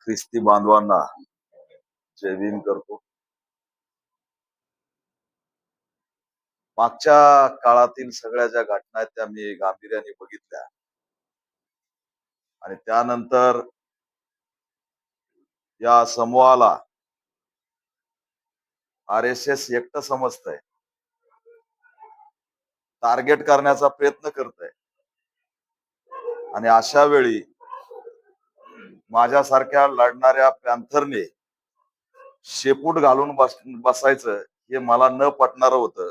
ख्रिस्ती बांधवांना जय भीम करतो. मागच्या काळातील सगळ्या ज्या घटना आहेत त्या मी गांभीर्याने बघितल्या. आणि त्यानंतर या समूहाला आर एस एस एकट समजतंय. टार्गेट करण्याचा प्रयत्न करतंय. आणि अशा वेळी माझ्यासारख्या लढणाऱ्या पॅन्थरने शेपूट घालून बस बसायचं हे मला न पटणार होतं.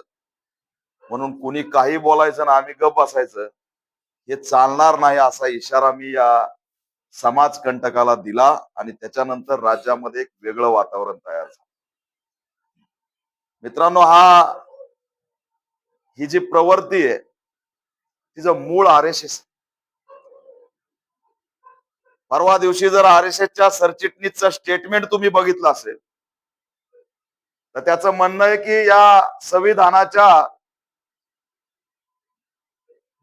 म्हणून कुणी काही बोलायचं ना आम्ही गप बसायचं हे चालणार नाही असा इशारा मी या समाज कंटकाला दिला आणि त्याच्यानंतर राज्यामध्ये एक वेगळं वातावरण तयार झालं. मित्रांनो हा ही जी प्रवृत्ती आहे तिचं मूळ आर एस एस परवा दिवशी जर आर एस एसच्या सरचिटणीसचं स्टेटमेंट तुम्ही बघितलं असेल तर त्याचं म्हणणं आहे की या संविधानाच्या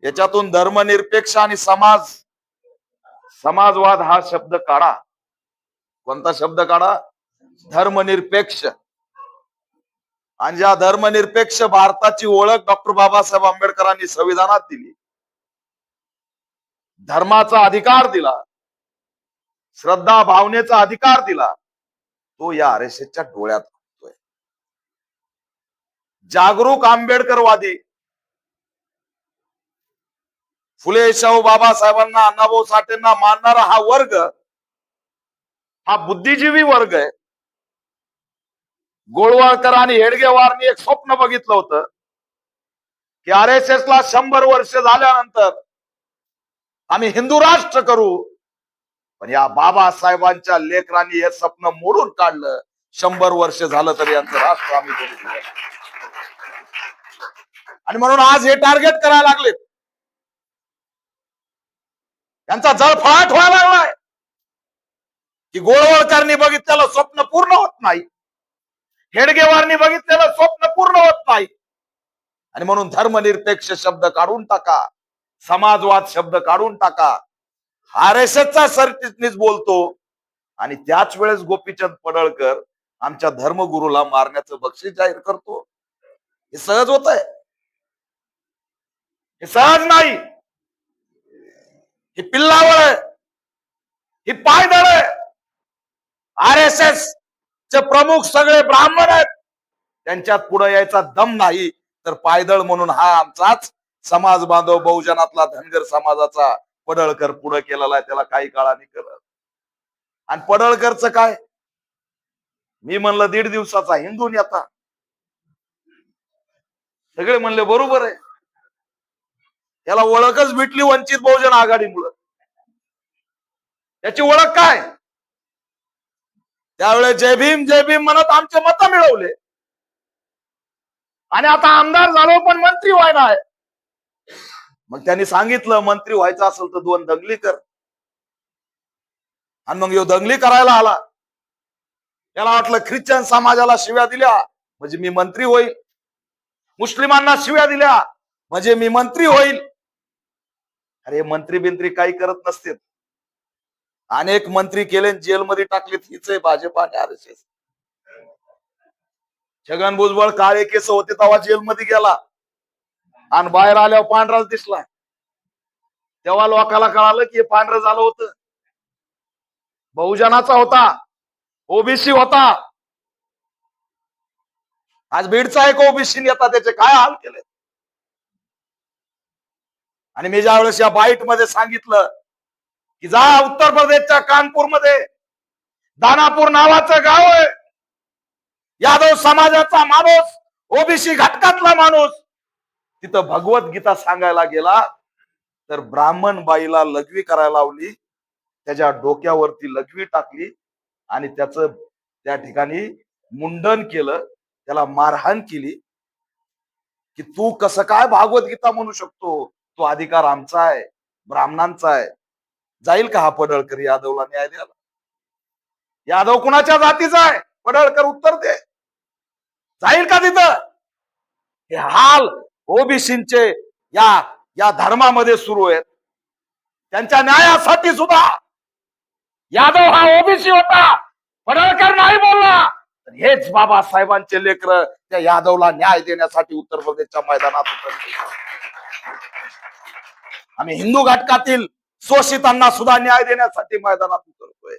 याच्यातून धर्मनिरपेक्ष आणि समाज समाजवाद हा शब्द काढा. कोणता शब्द काढा? धर्मनिरपेक्ष. आणि ज्या धर्मनिरपेक्ष भारताची ओळख डॉक्टर बाबासाहेब आंबेडकरांनी संविधानात दिली धर्माचा अधिकार दिला श्रद्धा भावनेचा अधिकार दिला तो या आर एस एसच्या डोळ्यात दिसतोय. जागरूक आंबेडकरवादी फुले शाहू बाबासाहेबांना अण्णाभाऊ साठेंना मानणारा हा वर्ग हा बुद्धिजीवी वर्ग आहे गोळवळकर आणि हेडगेवारनी एक स्वप्न बघितलं होतं की आर एस एस ला शंभर वर्ष झाल्यानंतर आम्ही हिंदू राष्ट्र करू पण या बाबासाहेबांच्या लेकरांनी हे स्वप्न मोडून काढलं. शंभर वर्ष झालं तरी यांचं राष्ट्र आम्ही आणि म्हणून आज हे टार्गेट करायला लागलेत. यांचा जळफळाट व्हायला लागलाय. की गोळवळकरनी बघितलेलं स्वप्न पूर्ण होत नाही. हेडगेवारनी बघितलेलं स्वप्न पूर्ण होत नाही. आणि म्हणून धर्मनिरपेक्ष शब्द काढून टाका. समाजवाद शब्द काढून टाका. आर एस एसचा सरचिटणीस बोलतो. आणि त्याच वेळेस गोपीचंद पडळकर आमच्या धर्मगुरूला मारण्याचं बक्षीस जाहीर करतो. हे सहज होत आहे हे सहज नाही. ही पिल्लावळ आहे. ही पायदळ आहे. आर एस एस चे प्रमुख सगळे ब्राह्मण आहेत. त्यांच्यात पुढे यायचा दम नाही. तर पायदळ म्हणून हा आमचाच समाज बांधव बहुजनातला धनगर समाजाचा पडळकर पुढे केलेला आहे त्याला काही काळाने करत. आणि पडळकरचं काय? मी म्हणलं दीड दिवसाचा हिंदू नेता सगळे म्हणले बरोबर आहे. त्याला ओळखच भेटली वंचित बहुजन आघाडीमुळं. त्याची ओळख काय? त्यावेळेस जय भीम जय भीम म्हणत आमचे मत मिळवले. आणि आता आमदार झालो पण मंत्री व्हायला आहे. मग त्यांनी सांगितलं मंत्री व्हायचं असेल तर दोन दंगली कर. आणि मग यो दंगली करायला आला. त्याला वाटलं ख्रिश्चन समाजाला शिव्या दिल्या म्हणजे मी मंत्री होईल. मुस्लिमांना शिव्या दिल्या म्हणजे मी मंत्री होईल. अरे मंत्री बिंत्री काही करत नसते अनेक मंत्री केले जेलमध्ये टाकलेत हीच आहे भाजपा आणि R S S. Chhagan Bhujbal काळे केस होते तेव्हा जेलमध्ये गेला. आणि बाहेर आल्यावर पांढराच दिसला. तेव्हा लोकाला कळालं की पांढर पांढरं झालं होतं. बहुजनाचा होता. ओबीसी होता. आज बीडचा एक ओबीसी नेता त्याचे काय हाल केले? आणि मी ज्या वेळेस या बाईटमध्ये सांगितलं की जा उत्तर प्रदेशच्या कानपूरमध्ये. दानापूर नावाचं गाव आहे. यादव समाजाचा माणूस ओबीसी घटकातला माणूस. तिथं भगवत गीता सांगायला गेला तर ब्राह्मण बाईला लघवी करायला लावली त्याच्या डोक्यावरती लघवी टाकली आणि त्याच त्या ठिकाणी मुंडन केलं त्याला मारहाण केली. की तू कसं काय भागवत गीता म्हणू शकतो? तो अधिकार आमचा आहे ब्राह्मणांचा आहे. जाईल का हा पडळकर? यादवला न्याय द्यायला. यादव कुणाच्या जातीचा आहे? पडळकर उत्तर दे. जाईल का तिथं? हे हाल ओबीसींचे या या धर्मामध्ये सुरू आहेत. त्यांच्या न्यायासाठी सुद्धा. यादव हा ओबीसी होता. पडळकर नाही बोलला. तर हेच बाबासाहेबांचे लेकर त्या यादवला न्याय देण्यासाठी उत्तर प्रदेशच्या मैदानात उतरले आम्ही हिंदू घटकातील शोषितांना सुद्धा न्याय देण्यासाठी मैदानात उतरतोय.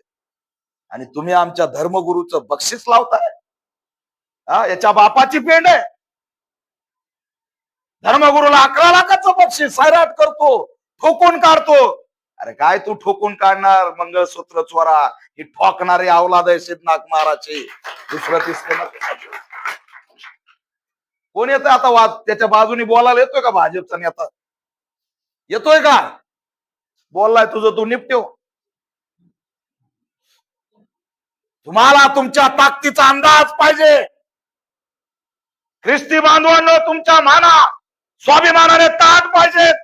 आणि तुम्ही आमच्या धर्मगुरूचं बक्षीस लावताय. हा याच्या बापाची पेंड आहे. धर्मगुरूला अकरा लाखाचं बक्षीस सैराट करतो ठोकून काढतो. अरे काय तू ठोकून काढणार मंगळसूत्र चोरा? ही ठोकणारे अवलाद आहे सिद्धनाथ महाराजची. दुसरं तिसरं कोण येतोय आता वाद? त्याच्या बाजूने बोलायला येतोय का भाजपचा नेता? येतोय का? बोललाय तुझं तू निपटेव तुम्हाला तुमच्या ताकदीचा अंदाज पाहिजे. ख्रिस्ती बांधवांनो तुमच्या माना स्वाभिमानाने ताट पाहिजेत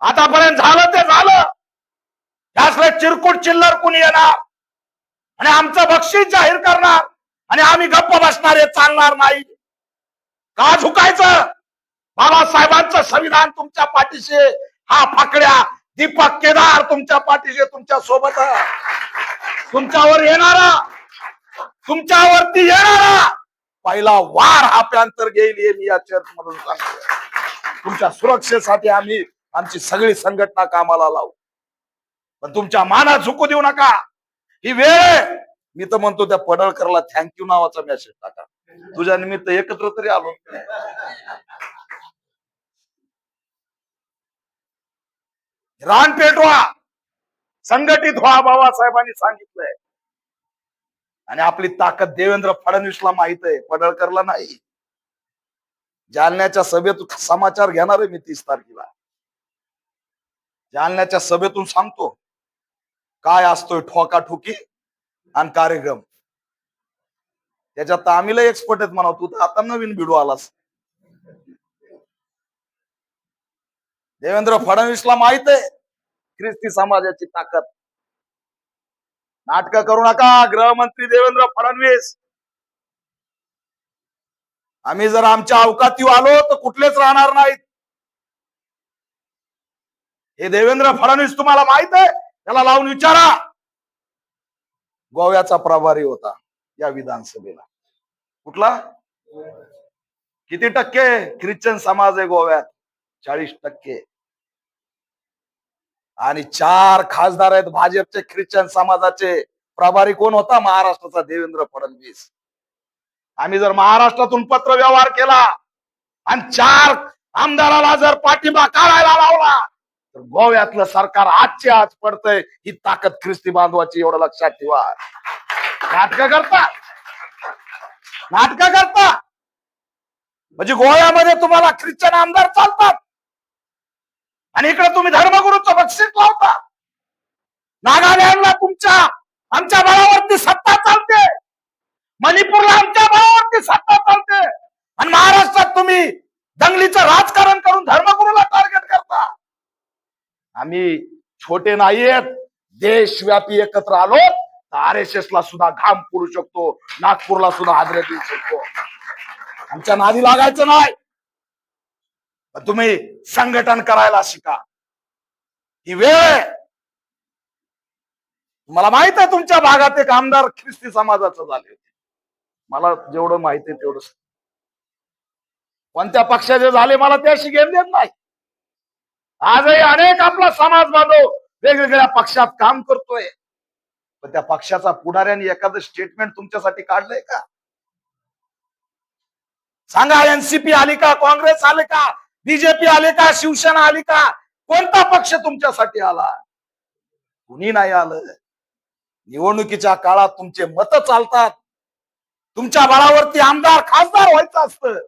आतापर्यंत झालं ते झालं. त्यासले चिरकुट चिल्लर कुणी येणार? आणि आमचं बक्षीस जाहीर करणार? आणि आम्ही गप्प बसणार हे चालणार नाही. का झुकायचं? बाबासाहेबांचं संविधान तुमच्या पाठीशी हा फाकड्या दीपक केदार तुमच्या पाठीशी तुमच्यासोबत तुमच्यावर येणारा तुमच्यावरती येणारा पहिला वार हा पॅन्थर घेईल हे मी या चर्च मधून सांगतो तुमच्या सुरक्षेसाठी आम्ही आमची सगळी संघटना कामाला लावू. पण तुमच्या माना झुकू देऊ नका. ही वेळ मी तर म्हणतो त्या पडळकरला थँक्यू नावाचा मेसेज टाका. तुझ्या निमित्त एकत्र तरी आलो. रान पेटवा संघटित व्हा बाबासाहेबांनी सांगितलंय. आणि आपली ताकद देवेंद्र फडणवीसला माहीत आहे पडळकरला नाही. जालन्याच्या सभेतून समाचार घेणार आहे मी तीस तारखेला. जालन्याच्या सभेतून सांगतो काय असतोय ठोकाठोकी आणि कार्यक्रम. त्याच्यात आम्हीला आम्ही लय एक्सपर्ट आहेत म्हणा तू तर आता नवीन भिडू आलास. देवेंद्र फडणवीसला माहीत आहे ख्रिस्ती समाजाची ताकद. नाटक करू नका गृहमंत्री देवेंद्र फडणवीस. आम्ही जर आमच्या अवकाती आलो तर कुठलेच राहणार नाहीत. हे देवेंद्र फडणवीस तुम्हाला माहीत आहे त्याला लावून विचारा. गोव्याचा प्रभारी होता या विधानसभेला. कुठला? किती टक्के? ख्रिश्चन समाज आहे गोव्यात. चाळीस टक्के. आणि चार खासदार आहेत भाजपचे ख्रिश्चन समाजाचे. प्रभारी कोण होता? महाराष्ट्राचा देवेंद्र फडणवीस. आम्ही जर महाराष्ट्रातून पत्र व्यवहार केला आणि चार आमदाराला जर पाठिंबा काढायला लावला तर गोव्यातलं सरकार आजचे आज पडतंय ही ताकद ख्रिस्ती बांधवाची एवढं लक्षात ठेवा. नाटक करता. नाटक करता. म्हणजे गोव्यामध्ये तुम्हाला ख्रिश्चन आमदार चालतात. आणि इकडे तुम्ही धर्मगुरूचं बक्षीस लावता. नागालँडला तुमच्या आमच्या बळावरती सत्ता चालते. मणिपूरला आमच्या बळावरती सत्ता चालते. आणि महाराष्ट्रात तुम्ही दंगलीचं राजकारण करून धर्मगुरूला टार्गेट करता. आम्ही छोटे नाहीयेत. देशव्यापी एकत्र आलो तर आर एस एस ला सुद्धा घाम पुरू शकतो नागपूरला सुद्धा हादरे देऊ शकतो. आमच्या नादी लागायचं नाही. तुम्ही संघटन करायला शिका. ही वेळ आहे. मला माहीत आहे तुमच्या भागात एक आमदार ख्रिस्ती समाजाचं झाले मला जेवढं माहीत आहे तेवढं कोणत्या पक्षाचे झाले मला त्याशी घेण देत नाही. आजही अनेक आपला समाज बांधव वेगवेगळ्या पक्षात काम करतोय. पण त्या पक्षाचा पुढाऱ्याने एखादं स्टेटमेंट तुमच्यासाठी काढलंय का? सांगा एनसीपी आली का? काँग्रेस आले का? बीजेपी आले का? शिवसेना आली का? कोणता पक्ष तुमच्यासाठी आला? कुणी नाही आलं. निवडणुकीच्या काळात तुमचे मत चालतात. तुमच्या बळावरती आमदार खासदार व्हायचं असतं.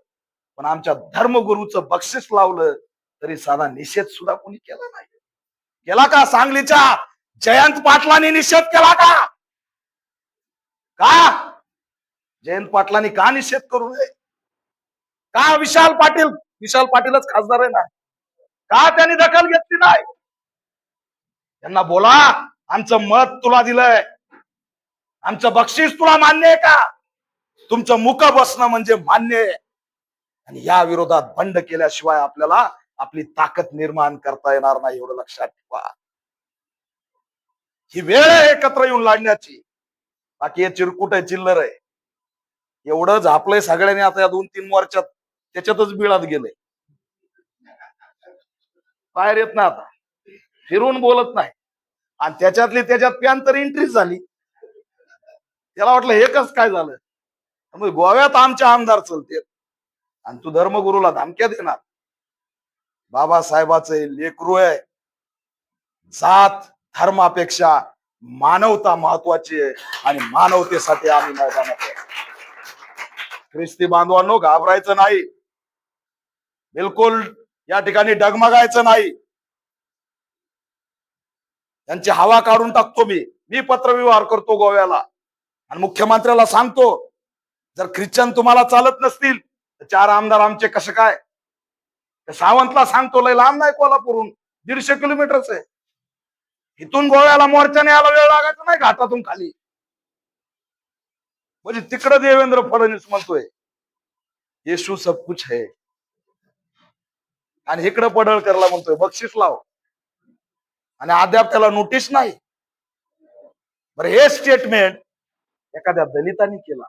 पण आमच्या धर्मगुरूचं बक्षीस लावलं तरी साधा निषेध सुद्धा कोणी केला नाही. केला का सांगलीच्या जयंत पाटलांनी निषेध केला का? का? जयंत पाटलांनी का निषेध करू नये? का विशाल पाटील विशाल पाटीलच खासदार आहे ना. का त्यांनी दखल घेतली नाही? त्यांना बोला आमचं मत तुला दिलंय. आमचं बक्षीस तुला मान्य आहे का? तुमचं मुख बसणं म्हणजे मान्य आहे. आणि या विरोधात बंड केल्याशिवाय आपल्याला आपली ताकद निर्माण करता येणार नाही एवढं लक्षात ठेवा. ही वेळ आहे एकत्र येऊन लढण्याची. बाकी हे चिरकुट आहे चिल्लर आहे. एवढंच आपलंय सगळ्यांनी आता या दोन तीन वर्षात. त्याच्यातच बिळात गेलंय बाहेर येत ना आता फिरून बोलत नाही. आणि त्याच्यातली त्याच्यात प्यान तर एंट्रीच झाली. त्याला वाटलं हे कस काय झालं? मग गोव्यात आमचे आमदार चलते. आणि तू धर्मगुरूला धमक्या देणार. बाबासाहेबाचे लेकरू आहे. जात धर्मापेक्षा मानवता महत्वाची आहे. आणि मानवतेसाठी आम्ही मैदानात ख्रिस्ती बांधवांनो घाबरायचं नाही. बिलकुल या ठिकाणी डगमगायचं नाही. त्यांची हवा काढून टाकतो मी. मी पत्रव्यवहार करतो गोव्याला. आणि मुख्यमंत्र्याला सांगतो जर ख्रिश्चन तुम्हाला चालत नसतील तर चार आमदार आमचे कसं काय? सावंतला सांगतो लय लांब नाही कोल्हापूरून दीडशे किलोमीटरच आहे. इथून गोव्याला मोर्चाने यायला वेळ लागायचा नाही घाटातून खाली. म्हणजे तिकडं देवेंद्र फडणवीस म्हणतोय येशू सब कुछ है. आणि इकडं पडळकरला म्हणतोय बक्षीस लाव. आणि अद्याप त्याला नोटीस नाही. बरं हे स्टेटमेंट एखाद्या दलितांनी केला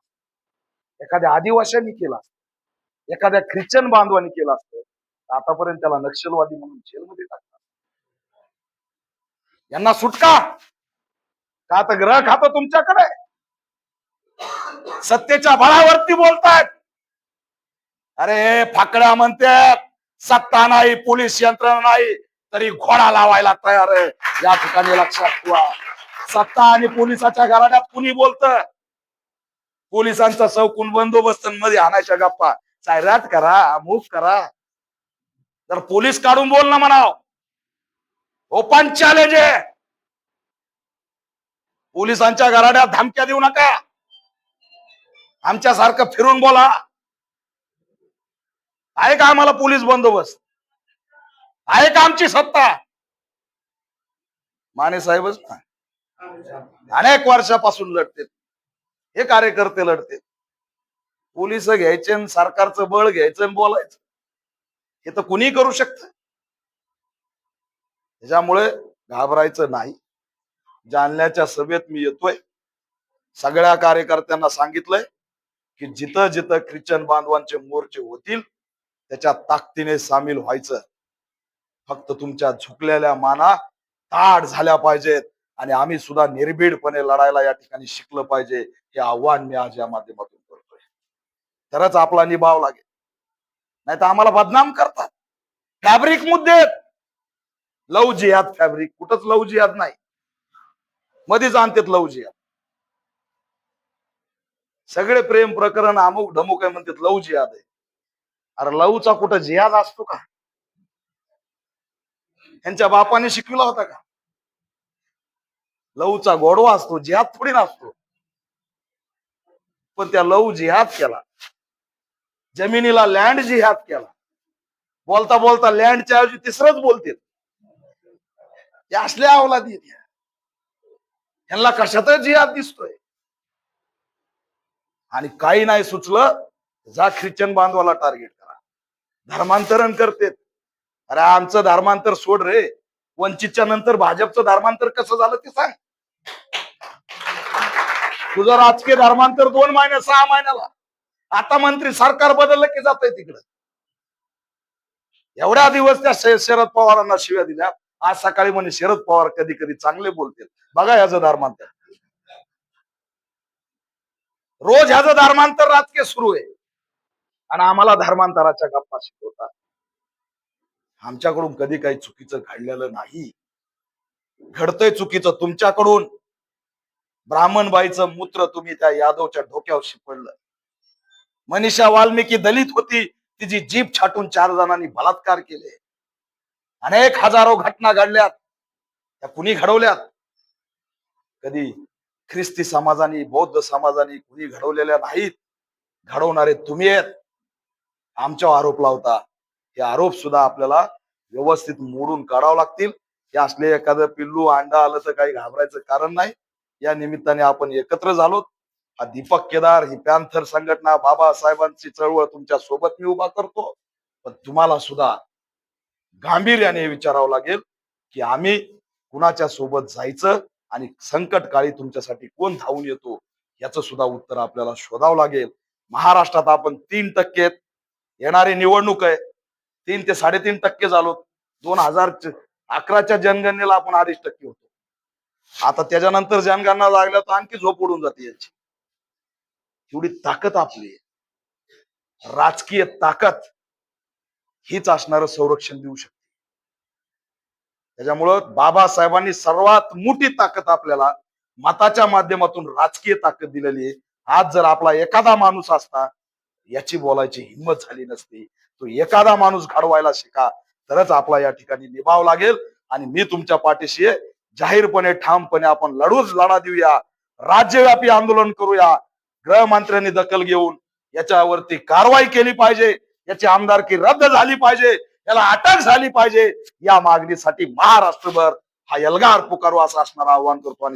एखाद्या आदिवासींनी केला एखाद्या ख्रिश्चन बांधवांनी केला असतं आतापर्यंत त्याला नक्षलवादी म्हणून जेलमध्ये टाकतात यांना सुटका. का तर ग्रह खातं तुमच्याकडे? आहे. सत्तेच्या बळावरती बोलतायत. अरे फाकड्या म्हणतात सत्ता नाही पोलीस यंत्रणा नाही तरी घोडा लावायला तयार आहे. या ठिकाणी लक्षात ठेवा. सत्ता आणि पोलिसाच्या घराण्यात कुणी बोलत? पोलिसांचा चौकून बंदोबस्त मध्ये आणायच्या गप्पा. जाहिरात करा अमुक करा. तर पोलीस काढून बोल ना म्हणाव. ओपन चॅलेंज आहे. पोलिसांच्या घराण्यात धमक्या देऊ नका. आमच्यासारखं फिरून बोला. आहे का आम्हाला पोलीस बंदोबस्त? आहे का आमची सत्ता? माने साहेबच ना अनेक वर्षापासून लढते हे कार्यकर्ते लढते पोलीस घ्यायचे आणि सरकारचं बळ घ्यायचं आणि बोलायचं. हे तर कुणी करू शकत. त्याच्यामुळे घाबरायचं नाही. जालन्याच्या सभेत मी येतोय. सगळ्या कार्यकर्त्यांना सांगितलंय की जिथं जिथं ख्रिश्चन बांधवांचे मोर्चे होतील त्याच्या ताकदीने सामील व्हायचं. फक्त तुमच्या झुकलेल्या माना ताड झाल्या पाहिजेत आणि आम्ही सुद्धा निर्भीडपणे लढायला या ठिकाणी शिकलं पाहिजे हे आव्हान मी आज या माध्यमातून करतोय. तरच आपला निभाव लागेल. नाही तर आम्हाला बदनाम करतात. फॅब्रिक मुद्दे आहेत. लव जिहाद फॅब्रिक. कुठंच लव जिहाद नाही. मध्येच आणतेत लव जिहाद. सगळे प्रेम प्रकरण अमुक ढमुक आहे म्हणतात लव जिहाद आहे. अरे लवचा कुठं जिहाद असतो का? यांच्या बापाने शिकविला होता का? लवचा गोडवा असतो जिहाद थोडी नसतो पण त्या लव जिहाद केला. जमिनीला लँड जिहाद केला. बोलता बोलता लँडच्या ऐवजी तिसरंच बोलतील. हे असल्या अवलादी आहेत ह्यांना कशातच जिहाद दिसतोय. आणि काही नाही सुचलं जा ख्रिश्चन बांधवाला टार्गेट धर्मांतरण करते. अरे आमचं धर्मांतर सोड रे. वंचितच्या नंतर भाजपचं धर्मांतर कसं झालं ते सांग. तुझं राजकीय धर्मांतर दोन महिने सहा महिन्याला. आता मंत्री सरकार बदललं की जात तिकडं. एवढ्या दिवस त्या शरद पवारांना शिव्या दिल्या. आज सकाळी म्हणे शरद पवार कधी कधी चांगले बोलतील. बघा ह्याचं धर्मांतर. रोज ह्याचं धर्मांतर राजकीय सुरू आहे. आणि आम्हाला धर्मांतराच्या गप्पा शिकवतात. आमच्याकडून कधी काही चुकीचं घडलेलं नाही. घडतंय चुकीचं तुमच्याकडून. ब्राह्मणबाईचं मूत्र तुम्ही त्या यादवच्या डोक्यावर शिपडलं मनीषा वाल्मिकी दलित होती. तिची जीप छाटून चार जणांनी बलात्कार केले. अनेक हजारो घटना घडल्यात. त्या कुणी घडवल्यात? कधी ख्रिस्ती समाजाने बौद्ध समाजाने कुणी घडवलेल्या नाहीत. घडवणारे तुम्ही आहेत. आमच्यावर आरोप लावता. हे आरोप सुद्धा आपल्याला व्यवस्थित मोडून काढावं लागतील. हे असले एखादं पिल्लू अंडा आलं तर काही घाबरायचं कारण नाही. या निमित्ताने आपण एकत्र झालो. हा दीपक केदार ही पॅन्थर संघटना बाबासाहेबांची चळवळ तुमच्यासोबत मी उभा करतो. पण तुम्हाला सुद्धा गांभीर्याने हे विचारावं लागेल की आम्ही कुणाच्या सोबत जायचं आणि संकट काळी तुमच्यासाठी कोण धावून येतो याचं सुद्धा उत्तर आपल्याला शोधावं लागेल. महाराष्ट्रात आपण तीन टक्के येणारी निवडणूक आहे. तीन ते साडेतीन टक्के झालो. दोन हजार अकराच्या जनगणनेला आपण अडीच टक्के होतो. आता त्याच्यानंतर जनगणना लागल्या तर आणखी झोप उडून जाते याची. एवढी ताकद आपली आहे. राजकीय ताकद हीच असणार संरक्षण देऊ शकते. त्याच्यामुळं बाबासाहेबांनी सर्वात मोठी ताकद आपल्याला मताच्या माध्यमातून राजकीय ताकद दिलेली आहे. आज जर आपला एखादा माणूस असता याची बोलायची हिंमत झाली नसती. तो एखादा माणूस घडवायला शिका. तरच आपला या ठिकाणी निभाव लागेल. आणि मी तुमच्या पाठीशी जाहीरपणे ठामपणे आपण लढूच लढा देऊया. राज्यव्यापी आंदोलन करूया. गृहमंत्र्यांनी दखल घेऊन याच्यावरती कारवाई केली पाहिजे. याची आमदारकी रद्द झाली पाहिजे. याला अटक झाली पाहिजे. या मागणीसाठी महाराष्ट्रभर हा एल्गार पुकारू असं असणार आवाहन करतो आणि